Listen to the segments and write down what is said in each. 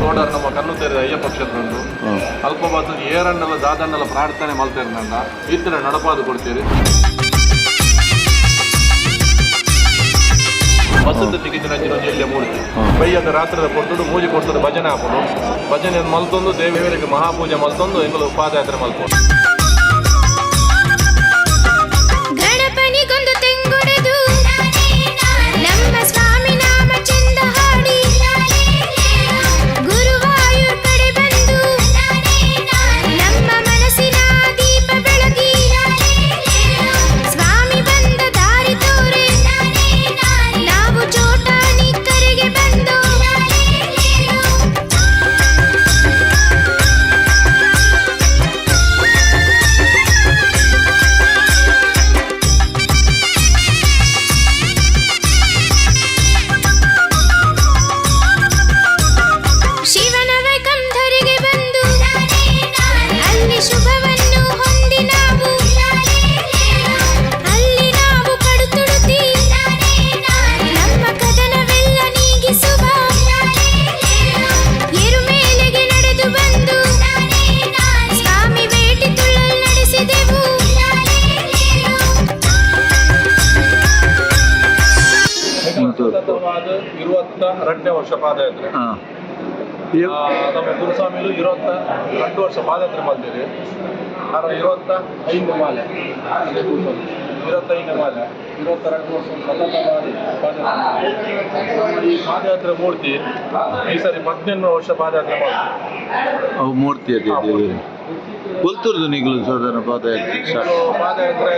ತೋಡರ್ ನಮ್ಮ ಕಣ್ಣು ತೆರೆದ ಅಯ್ಯಪ್ಪ ಕ್ಷೇತ್ರದ್ದು ಅಲ್ಪ ಬಾತು ಏರನ್ನೆಲ್ಲ ದಾದನ್ನೆಲ್ಲ ಪ್ರಾರ್ಥನೆ ಮಲ್ತೇನೆ ನನ್ನ. ಇತ್ತರ ನಡಪಾದು ಕೊಡ್ತೀರಿ. ವಸಂತ ತಿಗಿದಿನ ಜಿಲ್ಲೆ ಮೂರ್ತಿ. ಬೈಯದ ರಾತ್ರಿದ ಕೊಟ್ಟು ಮೂಜಿ ಕೊಡ್ತದೆ ಭಜನೆ ಹಾಕೊಂಡು. ಭಜನೆ ಮಲ್ತೊಂದು ದೇವರಿಗೆ ಮಹಾಪೂಜೆ ಮಲ್ತೊಂದು ಎಂಗಳು ಪಾದಯಾತ್ರೆ ಮಲ್ಕೊಂಡು. ಹಾಂ. ಆ, ನಮ್ಮ ಗುರುಸ್ವಾಮಿಲು ಇರುವಂತ ಎರಡು ವರ್ಷ ಪಾದಯಾತ್ರೆ ಮಾಡ್ತೀರಿ. ಆದ್ರೆ ಇರುವಂತ ಐದು ಮಾಲೆ ಇರುವತ್ತೈದು ಮಾಲೆ ಇರುವತ್ತೆರಡು ವರ್ಷ ಸತತ ಮಾಡಿ ಪಾದಯಾತ್ರೆ ಈ ಪಾದಯಾತ್ರೆ ಮೂರ್ತಿ ಈ ಸರಿ ಹದಿನೆಂಟು ವರ್ಷ ಪಾದಯಾತ್ರೆ ಮಾಡ್ತೀವಿ ಮೂರ್ತಿ ಕೊಲ್ತುರ್ದು ನಿಗಲು ಸೋದರ ಪಾದಯಾತ್ರೆ ಸ್ಟಾರ್ಟ್ ಪಾದಯಾತ್ರೆ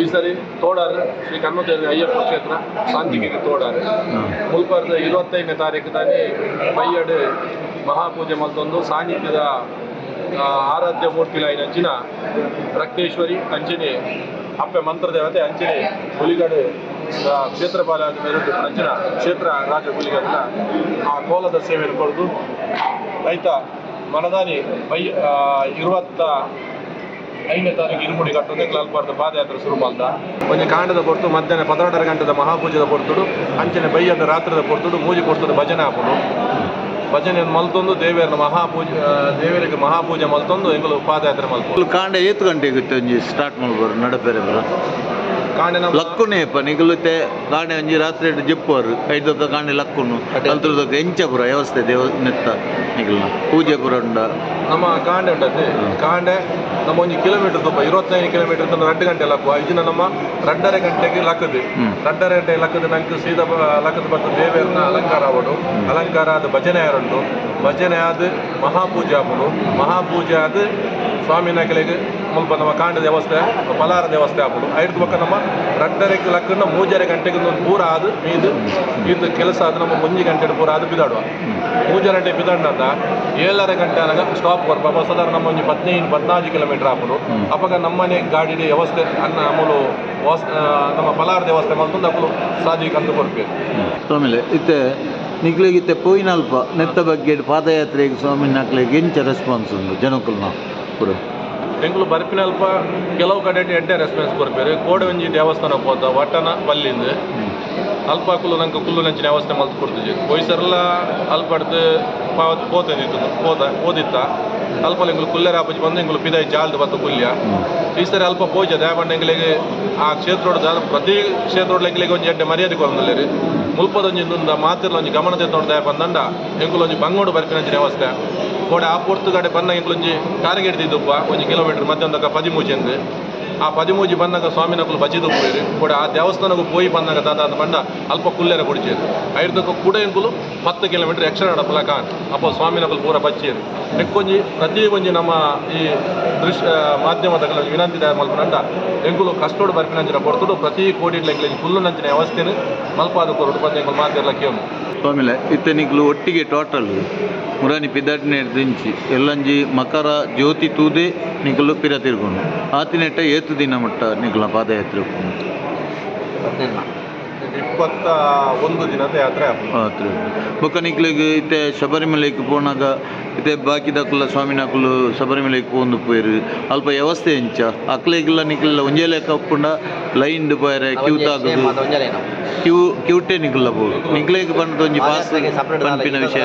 ಈ ಸರಿ ತೋಡಾರ್ ಶ್ರೀ ಕಣ್ಣುದೇವಿ ಅಯ್ಯಪ್ಪ ಕ್ಷೇತ್ರ ಶಾಂತಿಗಿರಿ ತೋಡಾರ್. ಮುಲ್ಪರ್ದ ಇರುವತ್ತೈದನೇ ತಾರೀಕು ತಾನೇ ಮಹಾ ಮಹಾಪೂಜೆ ಮತ್ತೊಂದು ಸಾನ್ನಿಧ್ಯದ ಆರಾಧ್ಯ ಮೂರ್ತಿಲ ಅಂಚಿನ ರಕ್ತೇಶ್ವರಿ ಅಂಚಿನಿ ಅಪ್ಪೆ ಮಂತ್ರ ದೇವತೆ ಅಂಚಿನಿ ಹುಲಿಗಡೆ ಕ್ಷೇತ್ರಪಾಲ ಅಂಚಿನ ಕ್ಷೇತ್ರ ರಾಜ ಹುಲಿಗಡನ ಆ ಕೋಲದ ಸೇವೆಯನ್ನು ಕೊಡ್ದು ರೈತ ಮನದಾನಿ ಬೈ ಆ, ಇರುವತ್ತ ಐದನೇ ತಾರೀಕು ಇರುಮುಡಿ ಕಟ್ಟೋದೇ ಅಲ್ಪಾರ್ದ ಪಾದಯಾತ್ರೆ ಶುರು ಮಾಡ್ದ. ಒಂದು ಕಾಂಡದ ಪೊರ್ತು ಮಧ್ಯಾಹ್ನ ಪದನೆರಡರ ಗಂಟೆದ ಮಹಾಪೂಜದ ಕೊಡ್ತುಡು ಅಂಚನೆ ಬೈಯದ ರಾತ್ರದ ಕೊಡ್ತುಡು ಮೂಜಿ ಕೊಡ್ತುಡು ಭಜನೆ ಹಾಕೋದು. ಭಜನೆ ಮಲ್ತೊಂದು ದೇವಿಯರ ಮಹಾಪೂಜೆ ದೇವಿಯರಿಗೆ ದೇವರಿಗೆ ಮಹಾಪೂಜೆ ಮಲ್ತೊಂದು ಎಂಗಳು ಪಾದಯಾತ್ರೆ ಮಲ್ಕೊಂಡು ಕಾಂಡ ಕಾಂಡೆ ಏತ್ ಗಂಟೆಗೆ ಇತ್ತು ಒಂಜಿ ಸ್ಟಾರ್ಟ್ ಮಾಡ್ಬೋದು ನಡಪೇರೆ ಬರ. ಲಕ್ಕುನೇ ಅಪ್ಪ ನಿಗಲುತ್ತೆ ಕಾಣೆ ಒಂಜಿ ರಾತ್ರಿ ಜಿಪ್ಪರು ಐದು ಕಾಣೆ ಲಕ್ಕುನು. ಕಲ್ತುರ್ದಕ್ಕ ಎಂಚ ಪುರ ವ್ಯವಸ್ಥೆ ದೇವ ನೆತ್ತ ನಿಗಲ್ನ. ಪೂಜೆ ಪುರ ಉಂಡ. ನಮ್ಮ ಕಾಂಡೆ ಉಂಟದ್ದು. ಕಾಂಡೆ ನಮ್ಮ ಒಂದು ಕಿಲೋಮೀಟರ್ ತುಂಬ ಇರುವತ್ತೈದು ಕಿಲೋಮೀಟರ್ ತನಕ ರೆಡ್ ಗಂಟೆ ಲಕ್ಕು. ಇದನ್ನ ನಮ್ಮ ರೆಡ್ಡರೆ ಗಂಟೆಗೆ ಲಕ್ಕದು ರೆಡ್ಡರೆ ಗಂಟೆ ಲಕ್ಕದ ನಂಗೆ ಸೀದಾ ಲಕ್ಕದ ಬಂದು ದೇವಿಯರನ್ನ ಅಲಂಕಾರ ಆವಡು ಅಲಂಕಾರ ಆದ ಭಜನೆ ಯಾರುಂಟು? ಭಜನೆ ಆದ ಮಹಾಪೂಜೆ ಆಗೋದು ಮಹಾಪೂಜೆ ಆದ ಸ್ವಾಮಿನ ಕೆಳಗೆ ಮುಲ್ಪ ನಮ್ಮ ಕಾಂಡ ದೇವಸ್ಥೆ ಪಲಾರ ದೇವಸ್ಥೆ ಆಪುಂಡು ಐದು ಪಕ್ಕ ನಮ್ಮ ರಟ್ಟರೆ ಲಕ್ಕನ್ನ ಮೂಜರೆ ಗಂಟೆಗೆ ಪೂರ ಆದ್ ಇದು ಇದು ಕೆಲಸ ಅದು ನಮ್ಮ ಮುಂಜಿ ಗಂಟೆ ಪೂರ ಆದ್ ಬಿದಾಡುವ. ಮೂಜರೆ ಗಂಟೆ ಬಿದಾಡ್ನಂದ ಏಳರ ಗಂಟೆ ಅನಗ ಸ್ಟಾಪ್ ಬರ್ಪ ಸಾಧಾರಣ ನಮ್ಮ ಒಂದು ಹದಿನೈದು ಹದಿನಾಲ್ಕು ಕಿಲೋಮೀಟರ್ ಆಗ್ಬೋದು. ಅವಾಗ ನಮ್ಮನೆ ಗಾಡಿ ವ್ಯವಸ್ಥೆ, ಅನ್ನ, ಅಮಲು ನಮ್ಮ ಪಲಾರ ದೇವಸ್ಥೆ ಮಲ್ತೊಂದು ಅಮೂಲು ಸಾಧಿ ಕಂದು ಕೊಡ್ಬೇಕು. ಆಮೇಲೆ ಇತ್ತೆ ನಿಗ್ಲಿಗಿತ್ತೆ ಪೋಯಿನಲ್ಪ ನೆತ್ತ ಬಗ್ಗೆ ಪಾದಯಾತ್ರೆಗೆ ಸ್ವಾಮಿ, ನಕ್ಲಿಗೆ ಎಂಚ ರೆಸ್ಪಾನ್ಸ್ ಉಂಟು ಜನಕುಲ್ನ ಪುರ ಬೆಂಗಳೂರು ಬರ್ಪಿನಲ್ಪ ಕೆಲವು ಕಡೆ ಎಡ್ಡೆ ರೆಸ್ಪಾನ್ಸ್ ಬರ್ಬೇರೆ ಕೋಡೆ ಒಂಜಿ ದೇವಸ್ಥಾನ ಹೋದ ವಟನ ಬಲ್ಲಿಂದ. ಅಲ್ಪ ಕುಲ್ಲು ನಂಗೆ ಕುಲ್ಲು ನಂಚಿನ ವ್ಯವಸ್ಥೆ ಮಲ್ತು ಕೊಡ್ತಿದ್ವಿ ಪೊಯ್ಸರ್ಲ ಅಲ್ಪಡ್ದು ಪಾವತ್ ಪೋತಿದ್ದು ಹೋದ ಓದಿತ್ತ. ಅಲ್ಪ ಎಂಗ್ಳು ಕುಲ್ಲೆರ ಆಪಜಿ ಬಂದು ಎಂಗ್ಳು ಪಿದಾಯಿ ಜಾಲ್ದು ಬತ್ತು ಕುಲ್ಯ. ಈ ಸರಿ ಅಲ್ಪ ಪೋಜ ದೇವಣ್ಣ ಎಂಗ್ಳಿಗೆ ಆ ಕ್ಷೇತ್ರ ಪ್ರತಿ ಕ್ಷೇತ್ರ ಎಂಗ್ಳಿಗೆ ಒಂಜಿ ಎಡ್ಡೆ ಮರ್ಯಾದೆ ಕೊರೊಂದಿಲ್ಲ ಮುಲ್ಪದೊಂಜಿಂದ ಮಾತಿರ್ಲ ಒಂಜಿ ಗಮನದ ನೋಡ್ದೆ ಬಂದಂಡ ಒಂಜಿ ಬಂಗೋಡು ಬರ್ಪಿನಂಚಿನ ವ್ಯವಸ್ಥೆ. ಕೋಡೆ ಆ ಪೊರ್ತು ಕಡೆ ಬನ್ನ ಟಾರ್ಗೆಟ್ ಕಾರಿಗೆಡ್ದಿದ್ದಪ್ಪ ಒಂಜಿ ಕಿಲೋಮೀಟರ್ ಮತ್ತೊಂದಕ್ಕ ಪದಿಮೂಜಿ ಅಂದ್ರೆ ಆ ಪದಿಮೂಜಿ ಬಂದಾಗ ಸ್ವಾಮಿನಕುಲು ಬಜಿದು ಹೋಯ್ರಿ ಕೂಡ ಆ ದೇವಸ್ಥಾನಕ್ಕೂ ಪೋಯಿ ಬಂದಾಗ ದಾದ ಬಂಡ ಅಲ್ಪ ಕುಲ್ಲೆರ ಕುಡಿಚೇರಿ. ಐದಕ್ಕೂ ಕೂಡ ಎಂಕುಲು ಹತ್ತು ಕಿಲೋಮೀಟರ್ ಎಕ್ಸ್ಟ್ರಾ ನಡಪಲ ಕಾನ್ ಅಪ್ಪ ಸ್ವಾಮಿನಕುಲು ಪೂರ ಬಚ್ಚೇರಿ. ಎಕ್ಕೊಂಜಿ ಪ್ರತಿ ಒಂಜಿ ನಮ್ಮ ಈ ದೃಶ್ಯ ಮಾಧ್ಯಮದ ವಿನಂತಿ ಮಲ್ಪನಂಡ ಎಂಕುಲು ಕಷ್ಟೋಡು ಬರ್ಪಿನಂಚಿನ ಕೊಡ್ತುಡು ಪ್ರತಿ ಕೋಡಿ ಲೆಂಗ್ಲೆಂಜಿ ಫುಲ್ಲು ನಂಚಿನ ವ್ಯವಸ್ಥೆನು ಮಲ್ಪಾದ ಕೊರಡು ಬಂದು ಎಂಕುಲು ಆಮೇಲೆ ಇತ್ತೆ ನಿಗ್ಲು ಒಟ್ಟಿಗೆ ಟೋಟಲ್ ಮುರಾನಿ ಪಿದಾಟಿನ ದಿಂಚಿ, ಎಲ್ಲಂಜಿ ಮಕರ ಜ್ಯೋತಿ ತೂದೆ ನಿಗಲು ಪಿರ ತಿರ್ಕೊಂಡು ಆತಿನೆಟ್ಟ ಏತು ದಿನ ಮಟ್ಟ ನಿಗಲ ಪಾದಯಾತ್ರೆ ಇಪ್ಪತ್ತ ಒಂದು ದಿನದ ಯಾತ್ರೆ ಆಗ್ತದೆ ಮಾತ್ರ ಬೊಕ್ಕ ನಿಕ್ಲೆಗ್ ಇತ್ತೆ ಶಬರಿಮಲೆಗ್ ಪೋನಾಗ ಇತ್ತೆ ಬಾಕಿದಕ್ಕುಲ್ಲ ಸ್ವಾಮಿನಕುಲು ಶಬರಿಮಲೆಗ್ ಪೋಂದು ಪೋಯಿರು. ಅಲ್ಪ ವ್ಯವಸ್ಥೆ ಎಂಚ. ಅಕ್ಲೆಗಿಲ್ಲ ನಿಕ್ಲೆಲ್ಲ ಒಂಜೇ ಲೆಕ್ಕ ಹಾಕೊಂಡ ಲೈನ್ ಪೋಯರೆ ಕ್ಯೂ ತಾಗುದು ಕ್ಯೂ ಕ್ಯೂಟೆ ನಿಕ್ಲ ಪೋಡು ನಿಕ್ಲೆಗ್ ಬಂದ ಒಂಜಿ ಪಾಸ್ ಪನ್ಪಿನ ವಿಷಯ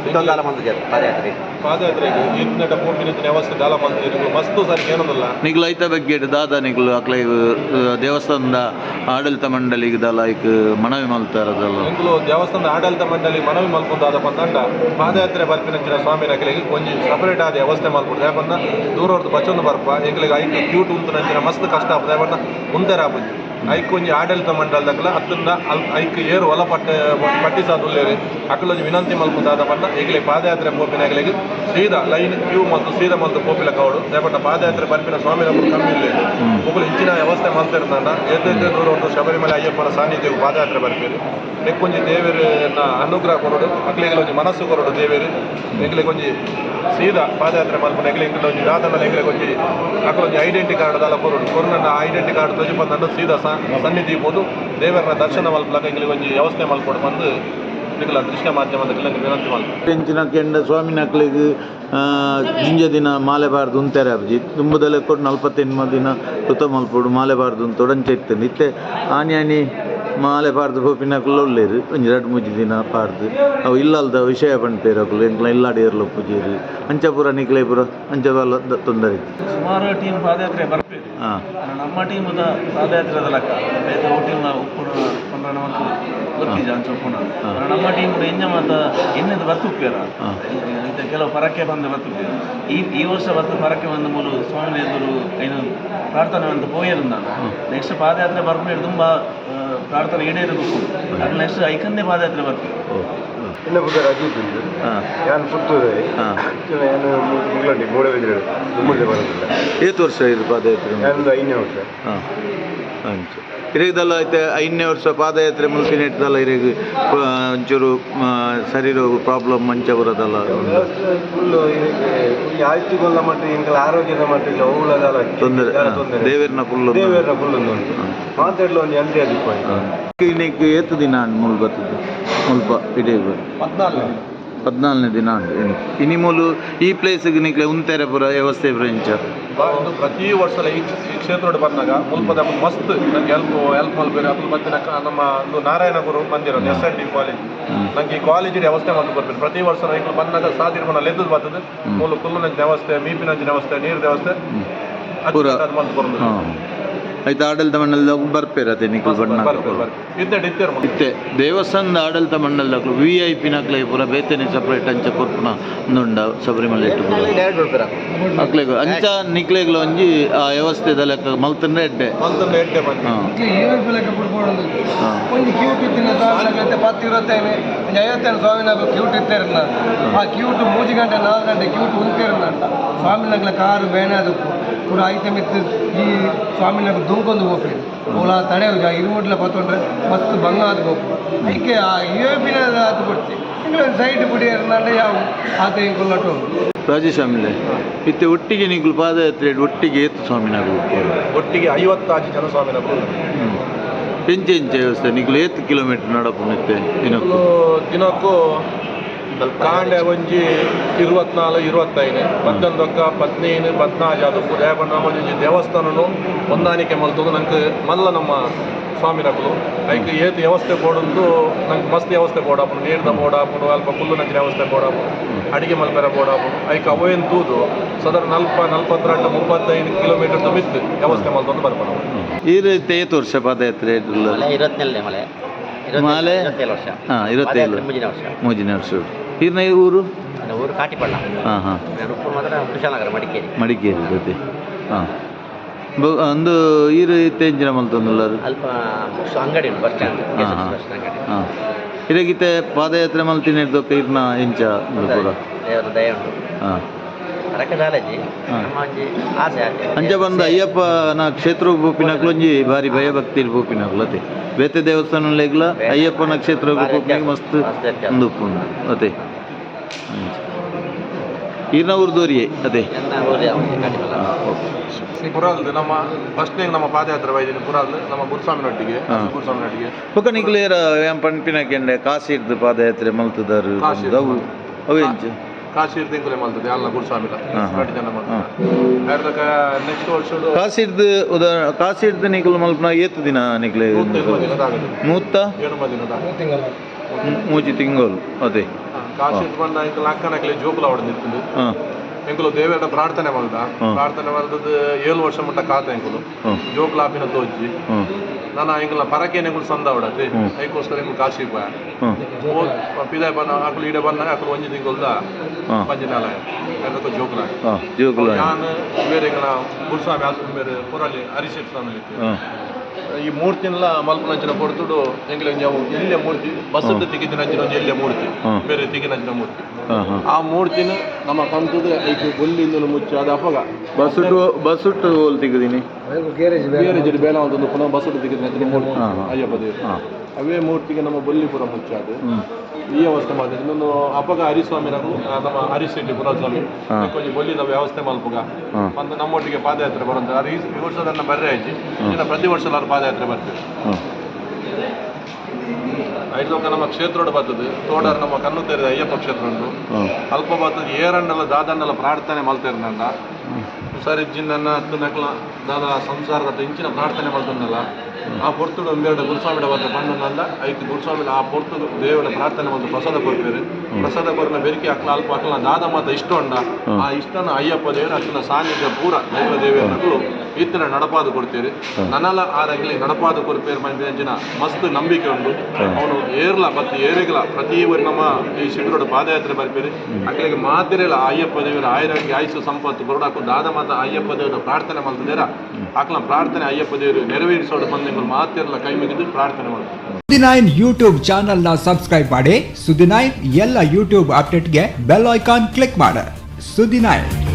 ಉಂಡು. ಪಾದಯಾತ್ರೆಗೆ ಇಂದಿನ ಪೋಪಿನ ವ್ಯವಸ್ಥೆ ದಾಲ ಮಂದಿರ ಮಸ್ತು ಸರಿ ಏನೊಂದಲ್ಲ ನಿಕ್ಲು ಐತ ಬಗ್ಗೆ ದಾದ ನಿಗ್ಲು ಅಕ್ಲೆಗ್ ದೇವಸ್ಥಾನದ ಆಡಳಿತ ಮಂಡಳಿಗೆ ದಲ ಐಕ್ ಮನವಿ ಮಲ್ತಾರದಲ್ಲ ಇಂಗ್ಲು ದೇವಸ್ಥಾನದ ಆಡಳಿತ ಮಂಡಳಿ ಮನವಿ ಮಲ್ಕೊಂಡಾದ ಪಂದಂಡ ಪಾದಯಾತ್ರೆ ಬರ್ಪಿನಂಚಿನ ಸ್ವಾಮಿ ನಕಲಿಗೆ ಒಂಜಿ ಸಪರೇಟ್ ಆದ ವ್ಯವಸ್ಥೆ ಮಾಡ್ಕೊಡ್ತು ಯಾಕಂದ್ರೆ ದೂರವ್ರದ್ದು ಬಚ್ಚೊಂದು ಬರ್ಪ ಎಂಗ್ಲಿಗೆ ಐದು ಕ್ಯೂಟ್ ಉಂಟು ನಂಚಿನ ಮಸ್ತ್ ಕಷ್ಟ ಆಗ್ತದೆ. ಯಾಕಂದ್ರೆ ಮುಂದೆ ಆಪುಜಿ ಐಕ್ ಒಂಜಿ ಆಡಳಿತ ಮಂಡಲದಕ್ಕಲ ಅತ್ತನ್ನ ಅಲ್ ಐಕ್ ಏರು ಒಲ ಪಟ್ಟ ಪಟ್ಟಿ ಸಾದುಲ್ಲೇರಿ ಅಕ್ಕಲೊಂಜಿ ವಿನಂತಿ ಮಲ್ಪುದಾದ ಪಂಡ ಈಗಲೇ ಪಾದಯಾತ್ರೆ ಪೋಪಿನ ಆಗಲಿಗೆ ಸೀದಾ ಲೈನ್ ಕ್ಯೂ ಮತ್ತು ಸೀದಾ ಮತ್ತು ಪೋಪಿಲ ಕವಡು. ದೇಪಟ್ಟ ಪಾದಯಾತ್ರೆ ಬರ್ಪಿನ ಸ್ವಾಮಿ ನಮ್ಮದು ಕಮ್ಮಿ ಇಲ್ಲ ಒಬ್ಬಳು ಹೆಚ್ಚಿನ ವ್ಯವಸ್ಥೆ ಮಾಡ್ತಿರ್ತಾಂಡ ಎದ್ದೆದ್ದೆ ದೂರ ಒಂದು ಶಬರಿಮಲೆ ಅಯ್ಯಪ್ಪನ ಸಾನ್ನಿಧ್ಯವು ಪಾದಯಾತ್ರೆ ಬರ್ಪೇರಿ ನೆಕ್ಕೊಂಜಿ ದೇವರನ್ನ ಅನುಗ್ರಹ ಕೊರೋಡು ಮಕ್ಕಳಿಗೆ ಒಂಜಿ ಮನಸ್ಸು ಕೊರೋಡು ದೇವರು ಎಂಗ್ಲಿಗೆ ಒಂಜಿ ಸೀದಾ ಪಾದಯಾತ್ರೆ ಮಲ್ಪನ ಎಂಗ್ಲಿಗೆ ಒಂಜಿ ದಾತನ ಎಂಗ್ಲಿಗೆ ಒಂಜಿ ಅಕ್ಕಲೊಂಜಿ ಐಡೆಂಟಿ ಕಾರ್ಡ್ ದಾಲ ಕೊರೋಡು. ಕೊರೋನ ಐಡೆಂಟಿ ಕಾರ್ಡ್ ತೋಜಿ ಬಂದಂಡು ಸೀದಾ ಸನ್ನಿಧಿ ಹೋದು ದೇವರನ್ನ ದರ್ಶನ ಎಂಗ್ಲಿಗೆ ಒಂಜಿ ವ್ಯವಸ್ಥೆ ಮಲ್ಕೊಡು ಬಂದು ನಿಖಲ ದೃಶ್ಯ ಮಾಧ್ಯಮದಲ್ಲಿ ವಿನಂತಿ ಮಾಡಿ ಎಂಚಿನ ಕೆಂಡ ಸ್ವಾಮಿ ನಕ್ಲಿಗ್ ಜಿಂಜ ದಿನ ಮಾಲೆ ಬಾರ್ದು ಉಂತಾರೆ ಅಬ್ಜಿ ತುಂಬದಲ್ಲೇ ಕೊಟ್ಟು ನಲ್ವತ್ತೆಂಟು ದಿನ ಋತ ಮಲ್ಪಡು ಮಾಲೆ ಬಾರ್ದು ಅಂತ ಒಡಂಚೆ ಇರ್ತೇನೆ ಇತ್ತೆ ಆನಿ ಆನಿ ಮಾಲೆ ಪಾಡ್ದು ಪೋಪಿನಕುಲು ಒಳ್ಳೇರು ಒಂಜಿ ಎರಡು ಮೂಜಿ ದಿನ ಪಾಡ್ದು ಅವು ಇಲ್ಲಲ್ದ ವಿಷಯ ಪಂಡ್ಪೇರು ಅಕುಲು. ಎಂಕ್ಲ ಇಲ್ಲಾಡಿ ಇರಲು ಪೂಜೆ ಅಂಚ ಪೂರ ನಿಕ್ಲೆ ಪೂರ ಅಂಚ ಬಲ್ಲ ದ- ತೊಂದರೆ ಇತ್ತು ಸುಮಾರು ಟೀಮ್ ಪಾದಯಾತ್ರೆ ಬರ್ತೀವಿ ನಮ್ಮ ಟೀಮದ ಪಾದಯಾತ್ರೆದ ಲೆಕ್ಕ ರೈತ ಟೀಮ್ ಉಪ್ಪುಣ ಪಂಡ್ರ ನಮಕ್ ಗೊತ್ತಿಜ ಅಂಚ ಉಪ್ಪುಣ. ನಮ್ಮ ಟೀಮ್ ಎಂಜ ಮಾತ ಎನ್ನೆದು ಬರ್ತುಪ್ಪೇರ. ಇದು ಕೆಲವು ಪರಕ್ಕೆ ಬಂದು ಬರ್ತುಪ್ಪೇರ ಈ ಈ ವರ್ಷ ಬತ್ತು ಪರಕ್ಕೆ ಬಂದ ಮೂಲು ಸ್ವಾಮಿ ಎದುರು ಏನು ಪ್ರಾರ್ಥನೆ ಅಂತ ಪೋಯರು ನಾನು. ನೆಕ್ಸ್ಟ್ ಪಾದಯಾತ್ರೆ ಬರ್ಕೊಂಡು ತುಂಬ ಪ್ರಾರ್ಥನೆ ಈಡೇರಿದ್ದು ಅದು ನೆಕ್ಸ್ಟ್ ಐಕಂದೇ ಪಾದಯಾತ್ರೆ ಬರ್ತೀವಿ. ಇನ್ನು ಬುದ್ಧ ಅಜಿತ್ ಉಂಟು ಹಾಂ. ನಾನು ಪುತ್ತೂರು ಹಾಂ. ನಾನು ಮುಗ್ಲಂಡಿ ಮೂಡಬಿದ್ರೆ ದುಮ್ಮುಳ್ಳಿ ಬರೋದಿಲ್ಲ. ಏತ್ ವರ್ಷ ಇದು ಪಾದಯಾತ್ರೆ ನಾನೊಂದು ಐದನೇ ವರ್ಷ. ಹಾಂ. ಅಂಚು ಇರೇಗ್ದಲ್ಲ ಐತೆ ಐದನೇ ವರ್ಷ ಪಾದಯಾತ್ರೆ ಮುಲ್ಪಿನ ಇಟ್ಟದಲ್ಲ ಇರೇಗ ಒಂಚೂರು ಶರೀರ ಪ್ರಾಬ್ಲಮ್ ಮಂಚ ಬರೋದಲ್ಲ ಫುಲ್ಲು ಆಯ್ತುಗೊಲ್ಲ ಮಟ್ಟ ಇಂಕಲ ಆರೋಗ್ಯದ ಮಟ್ಟಿಗೆ ಅವುಗಳದಲ್ಲ ತೊಂದರೆ ದೇವರನ್ನ ಫುಲ್ಲು ದೇವರ ಫುಲ್ಲು ಉಂಟು ಮಾತಾಡಲು ಒಂದು ಎಂಟೇ ಅದಕ್ಕೆ ಕ್ಲಿನಿಕ್ ಏತು ದಿನ ಮುಲ್ ಬರ್ತದೆ? ಮುಲ್ಪ ಇಡೀ ಹದಿನಾಲ್ನೇ ದಿನ. ಮೂಲು ಈ ಪ್ಲೇಸಿಗೆ ನಿಕ್ಲೆ ಉಂತೆರೆ ಪುರ ವ್ಯವಸ್ಥೆ ಪುರ ಇಂಚ ಒಂದು ಪ್ರತಿ ವರ್ಷ ಈ ಕ್ಷೇತ್ರ ಬಂದಾಗ ಮುಲ್ಪದ ಮಸ್ತ್ ನಂಗೆ ಹೆಲ್ಪ್ ಹೆಲ್ಪ್ ಮಲ್ಬೇರೆ ಅದು ಮತ್ತೆ ನಮ್ಮ ಒಂದು ನಾರಾಯಣ ಗುರು ಮಂದಿರ ಎಸ್ ಎನ್ ಡಿ ಕಾಲೇಜ್ ನಂಗೆ ಈ ಕಾಲೇಜಿನ ವ್ಯವಸ್ಥೆ ಮಾಡಿ ಬರ್ಬೇಕು. ಪ್ರತಿ ವರ್ಷ ರೈತರು ಬಂದಾಗ ಸಾಧಿರ್ಮನ ಲೆದ್ದು ಬರ್ತದೆ. ಮೂಲ ಕುಲ್ಲು ನಂಚಿನ ವ್ಯವಸ್ಥೆ ಮೀಪಿನಂಚಿನ ವ್ಯವಸ್ಥೆ ನೀರಿನ ವ್ಯವಸ್ಥೆ. ಅದು ಹಾಂ. ಆಯ್ತು ಆಡಳಿತ ಮಂಡಲದ ಬರ್ಪೇರತೆ ನಿಕ್ಲು ಬಣ್ಣ ಇದ್ದೆ ಇದ್ದೇರು ಇತ್ತೆ ದೇವಸ್ಥಾನದ ಆಡಳಿತ ಮಂಡಲದ ವಿ ಐ ಪಿ ನಕ್ಲೆ ಪೂರ ಬೇತೆನೆ ಸಪ್ರೇಟ್ ಅಂಚ ಕೊರ್ಪುನ ಉಂದುಂಡ ಶಬರಿಮಲೆ ಇಟ್ಟು ಪೂರ ಅಕ್ಲೆಗ್ ಅಂಚ ನಿಕ್ಲೆಗ್ಲ ಒಂಜಿ ಆ ವ್ಯವಸ್ಥೆದ ಲೆಕ್ಕ ಮಲ್ತಂದ್ರೆ ಎಡ್ಡೆ ಹಾಂ. ಬಿಡ್ಬೋದು ಹಾಂ. ಒಂದು ಕ್ಯೂಟ್ ಇತ್ತಿನ ಸ್ವಾಮಿನಾಗತ್ತೆ ಪತ್ತು ಇರುತ್ತೇನೆ. ಒಂದು ಐವತ್ತೇನು ಸ್ವಾಮಿನಾಗ ಕ್ಯೂಟ್ ಇತ್ತೇರನ್ನ ಆ ಕ್ಯೂಟ್ ಮೂಜಿ ಗಂಟೆ ನಾಲ್ಕು ಗಂಟೆ ಕ್ಯೂಟ್ ಕಾರು ಬೇನೆ ಅದಕ್ಕೂ ಪೂರ ಐತೆ ಮಿತ್ತು ಈ ಸ್ವಾಮಿನಾಗ ದುಂಕೊಂದು ಹೋಗ್ಬೇಕು. ಅವಳ ತಡೆ ಇರುಮುಡ್ಲ ಪತ್ತೊಂಡ್ರೆ ಮಸ್ತ್ ಭಂಗ ಅದು ಹೋಗ್ಬೇಕು ಅದಕ್ಕೆ ಆ ಯುಎಪಿನ ಅದು ಕೊಡ್ತಿ ಇಂಗ್ಲೆಂಡ್ ಸೈಡ್ ಬಿಡಿ ಅಂದ್ರೆ ಯಾವ ಆತ ಹಿಂಗೆ ರಾಜಸ್ವಾಮಿಲೆ ಇತ್ತೆ ಒಟ್ಟಿಗೆ ನೀವು ಪಾದಯಾತ್ರೆ ಒಟ್ಟಿಗೆ ಏತು ಸ್ವಾಮಿನಾಗ ಒಟ್ಟಿಗೆ ಐವತ್ತಾರು ಜನ ಸ್ವಾಮಿನ ಎಂಚೆ ಎಂಚೆ ವ್ಯವಸ್ಥೆ ನೀವು ಏತು ಕಿಲೋಮೀಟರ್ ನಡಪು ಮಿತ್ತೆ ದಿನಕ್ಕೂ? ದಿನಕ್ಕೂ ಕಾಂಡೆ ಒಂಜಿ ಇರುವತ್ನಾಲು ಇರುವತ್ತೈನೆ. ಪತ್ತೊಂದೊಕ್ಕ ಪದ್ನೈದು ಪದ್ನಾಜ್ ಅದು ದೇವಣ್ಣ ಒಂಜಿ ದೇವಸ್ಥಾನನು ಹೊಂದಾಣಿಕೆ ಮಲ್ತದು. ನಂಗೆ ಮಲ್ಲ ನಮ್ಮ ಸ್ವಾಮಿನಕಲು ಐಕ್ ಏತ್ ವ್ಯವಸ್ಥೆ ಕೊಡೊಂದು ನಂಗೆ ಮಸ್ತ್ ವ್ಯವಸ್ಥೆ ಕೊಡಾಪುನು ನೀರ್ದ ಬೋಡಾಪುಡು ಅಲ್ಪ ಕುಲ್ಲು ನಂಚಿನ ವ್ಯವಸ್ಥೆ ಕೊಡಾಪುನು ಅಡಿಗೆ ಮಲ್ಪೆರ ಬೋಡಾಪುಡು. ಐಕ್ ಅವೇನು ತೂದು ಸದರ್ ನಲ್ಪ ನಲ್ವತ್ತೆರಡು ಮುಪ್ಪತ್ತೈದು ಕಿಲೋಮೀಟರ್ ಬಿತ್ತು ವ್ಯವಸ್ಥೆ ಮಲ್ತೊಂದು ಬರ್ಬೋದು ಈ ರೀತಿ ಏತು ವರ್ಷ ಪಾದಯಾತ್ರೆ? ಮಲೆ ಇರುವತ್ತೇಳನೇ ಮಲೆ ಮಾಲೆ? ವರ್ಷ. ಹಾಂ ಮುಂಜಿನ ವರ್ಷ. ಮೂಜಿನ ವರ್ಷ. ಈರ್ನ ಊರು? ಊರು ಕಾಟಿಪಳ್ಳ ಹಾಂ ಹಾಂ. ಮಾತ್ರ ಕುಶಾಲನಗರ ಮಡಿಕೇರಿ. ಮಡಿಕೇರಿ ಜೊತೆ. ಹಾಂ. ಒಂದು ಈರು ರೀತಿ ಮಲ್ತಂದಲ್ಲ ಅದು? ಅಲ್ಪ ಅಂಗಡಿ ಬಸ್ ಸ್ಟ್ಯಾಂಡ್. ಹಾಂ ಇರಗಿತ್ತೆ ಪಾದಯಾತ್ರೆ ಮಲ್ತಿನ ಇರ್ದಕ್ಕೆ ಇರ್ನ ಇಂಚ ಪೂರ ದೇವರ ದಯ ಉಂಟು. ಹಾಂ. ಒಂಜಿ ಅಂಚ ಬಂದ ಅಯ್ಯಪ್ಪನ ಕ್ಷೇತ್ರ ಪೋಪಿನಕ್ಲೊಂಜಿ ಬಾರಿ ಭಯಭಕ್ತಿ ಪೋಪಿನಕ್ಲು ಅತೆ ಬೇತೆ ದೇವಸ್ಥಾನ ಅಯ್ಯಪ್ಪನ ಕ್ಷೇತ್ರ. ಮಸ್ತ್. ಒಂದು ಅತೆ ಅಂಚ ದೂರಿಯೇ ಊರ್ದೋರಿಯೇ ಅದೇ. ಪುರಾಲ್ದು ನಮ್ಮ ಫಸ್ಟ್ನೇಗೆ ನಮ್ಮ ಪಾದಯಾತ್ರೆ ವೈದ್ಯನ ಪುರಾಲ್ದು ನಮ್ಮ ಗುರುಸ್ವಾಮಿನೊಟ್ಟಿಗೆ. ಗುರುಸ್ವಾಮಿನೊಟ್ಟಿಗೆ ಬೊಕ ನಿಕ್ಲೇರ ಏನ್ ಪಂಪಿನ ಕೆಂಡೆ ಕಾಸಿರ್ದು ಪಾದಯಾತ್ರೆ ಮಲ್ತದಾರು ಕಾಶಿರ್ದು ಅವು ಅವೇಂಚು ಕಾಶಿ ತಿಂಕಲೆ ಮಲ್ತದೆ ಅಲ್ಲ ಗುರುಸ್ವಾಮಿಲ. ಕಡಿ ಜನ ಮಾಡ್ತಾರೆ ನೆಕ್ಸ್ಟ್ ವರ್ಷ ಕಾಶಿರ್ದು ಉದಾಹರಣೆ ಕಾಶಿರ್ದು ನಿಕ್ಲು ಮಲ್ಪನ ಏತು ದಿನ ನಿಕ್ಲೆ ದಿನದಾಗುತ್ತೆ ಮೂತ್ತ ಏಳು ಅದೇ. ಕಾಶಿ ಬಂದ ಇಂಕಲ್ ಅಕ್ಕನಕ್ಲೆ ಜೋಕುಲ ಅವಡ ನಿಂತು ಎಂಕುಲು ದೇವೇಡ ಪ್ರಾರ್ಥನೆ ಮಲ್ದ ಪ್ರಾರ್ಥನೆ ಮಲ್ದದ್ದು ಏಳು ವರ್ಷ ಮಟ್ಟ ಕಾತ ಎಂಕುಲು ಜೋಕುಲ ಆಪಿನ ತೋಜಿ ಹಾಂ. ನಾನು ಎಂಕುಲ ಪರಕೇನೆ ಎಂಕುಲು ಸಂದ ಹ್ಮ್. ಅದಕ್ಕೋಸ್ಕರ ಎಂಕುಲು ಕಾಶಿ ಪೋಯ ಪಿದಾಯ ಬನ್ನ ಅಕಲು ಈಡೆ ಬನ್ನ ಅಕಲು ಒಂಜಿ ತಿಂಗಳ್ದ ಪಂಜನಾಲಯ ಪಂಜನಾಲ ಅದಕ್ಕೆ ಜೋಕುಲ. ಹಾಂ ಜೋಗುಲ ನಾನು ಬೇರೆ ಎಂಕಲ ಗುರುಸ್ವಾಮಿ ಆಸ್ಪತ್ರೆ ಹರಿಶೇಟ್ ಸ್ವಾಮಿ ಈ ಮೂರ್ತಿನೆಲ್ಲ ಮಲ್ಪನಂಚಿನ ಕೊಡ್ತುಡು ಎಂಗ್ಲೆ ನಾವು ಎಲ್ಲೆ ಮೂರ್ತಿ ಬಸ್ಸದ್ದು ತೆಗಿದಿನಂಚಿನ ಒಂದು ಎಲ್ಲೆ ಮೂರ್ತಿ. ಬೇರೆ ತೆಗೆದಿನ ಮೂರ್ತಿ. ಆ ಮೂರ್ತಿನ ನಮ್ಮ ಕಂತದ ಐದು ಗೊಲ್ಲಿಂದ ಮುಚ್ಚಿ ಅದು ಅಪಗ ಬಸ್ಸುಟ್ಟು ಬಸ್ಸುಟ್ಟು ಹೋಲ್ ತೆಗೆದೀನಿ ಗ್ಯಾರೇಜ್ ಬೇರೆ ಜಡಿ ಬೇಡ ಒಂದು. ಪುನಃ ಬಸ್ಸದ್ದು ತೆಗಿದಿನ ಮೂರ್ತಿ. ಅಯ್ಯಪ್ಪ ದೇವರು ಅವೇ ಮೂರ್ತಿಗೆ ನಮ್ಮ ಬಲ್ಲಿಪುರ ಮುಚ್ಚಾದು. ಈ ವ್ಯವಸ್ಥೆ ಮಾಡಿದ್ರೆ. ಇನ್ನೊಂದು ಅಪಗ ಹರಿಸ್ವಾಮಿ ನಾವು ನಮ್ಮ ಹರಿಶೆಟ್ಟಿ ಪುರಸ್ವಾಮಿ. ಕೊಂಚ ಬಲ್ಲಿದ ವ್ಯವಸ್ಥೆ ಮಲ್ಪಗ. ಒಂದು ನಮ್ಮೊಟ್ಟಿಗೆ ಪಾದಯಾತ್ರೆ ಬರೋದು ಅದು ಈ ವರ್ಷ ನನ್ನ ಬರ್ರೆ ಆಯ್ತು ಇನ್ನು ಪ್ರತಿ ವರ್ಷ ನಾನು ಪಾದಯಾತ್ರೆ ಬರ್ತೀವಿ ಐದು ಲೋಕ ನಮ್ಮ ಕ್ಷೇತ್ರೋಡು ಬರ್ತದೆ. ತೋಡರ್ ನಮ್ಮ ಕಣ್ಣು ತೆರೆದ ಅಯ್ಯಪ್ಪ ಕ್ಷೇತ್ರ ಅಲ್ಪ ಬರ್ತದೆ ಏರಂಡಲ ದಾದಂಡಲ ಪ್ರಾರ್ಥನೆ ಮಲ್ತೇರೆ ನನ್ನ. ಸರಿ ಜಿನ್ನ ಹತ್ತು ನಕಲ ದಾದ ಸಂಸಾರದ ಇಂಚಿನ ಪ್ರಾರ್ಥನೆ ಮಲ್ತಂದಲ್ಲ ಆ ಪೊರ್ತುಡು ಒಂದೆರಡು ಗುರುಸ್ವಾಮಿಡ ಬಂದ ಬಂದು ನಂದ ಐದು ಗುರುಸ್ವಾಮಿ ಆ ಪೊರ್ತು ದೇವರ ಪ್ರಾರ್ಥನೆ ಒಂದು ಪ್ರಸಾದ ಕೊಡ್ತಾರೆ ಪ್ರಸಾದ ಕೊರನ ಬೆರಿಕೆ ಅಕ್ಲ ಅಲ್ಪ ಅಕ್ಲ ದಾದ ಮಾತ ಇಷ್ಟ ಉಂಡ ಆ ಇಷ್ಟನ ಅಯ್ಯಪ್ಪ ದೇವರು ಅಕ್ಲ ಸಾನ್ನಿಧ್ಯ ಪೂರ ದೈವ ದೇವಿಯ ನಕಲು ಇತ್ತಿನ ನಡಪಾದು ಕೊಡ್ತೀರಿ ನನಲ ಆರಗ್ಲಿ ನಡಪಾದು ಕೊಡ್ಪೇರು ಮಂದಿನ ಮಸ್ತ್ ನಂಬಿಕೆ ಉಂಟು. ಅವನು ಏರ್ಲ ಮತ್ತೆ ಏರಿಗಲ ಪ್ರತಿ ಊರು ನಮ್ಮ ಈ ಶಿಬಿರೋಡ ಪಾದಯಾತ್ರೆ ಬರ್ಪೇರಿ. ಅಕ್ಲಿಗೆ ಮಾತಿರಲ್ಲ ಅಯ್ಯಪ್ಪ ದೇವರ ಆಯುರಾಗಿ ಆಯುಷು ಸಂಪತ್ತು ಕೊರಡಾಕು ದಾದ ಮಾತ ಅಯ್ಯಪ್ಪ ದೇವರ ಪ್ರಾರ್ಥನೆ ಮಾಡ್ತಿದ್ದೀರ? ಅಕ್ಲ ಪ್ರಾರ್ಥನೆ ಅಯ್ಯಪ್ಪ ದೇವರು ನೆರವೇರಿಸೋಡು ನಿಮ್ಮ ಮಾತೆಲ್ಲ ಕೈ ಮುಗಿದು ಪ್ರಾರ್ಥನೆ ಮಾಡ್ತಾರೆ ಸುದಿನಾಯ್ ಯೂಟ್ಯೂಬ್ನ ಸಬ್ಸ್ಕ್ರೈಬ್ ಮಾಡಿ. ಸುದ್ದಿ ನೈನ್ ಎಲ್ಲ ಯೂಟ್ಯೂಬ್ ಅಪ್ಡೇಟ್ಗೆ ಬೆಲ್ ಐಕಾನ್ ಕ್ಲಿಕ್ ಮಾಡಿ. ಸುದಿನಾಯ್.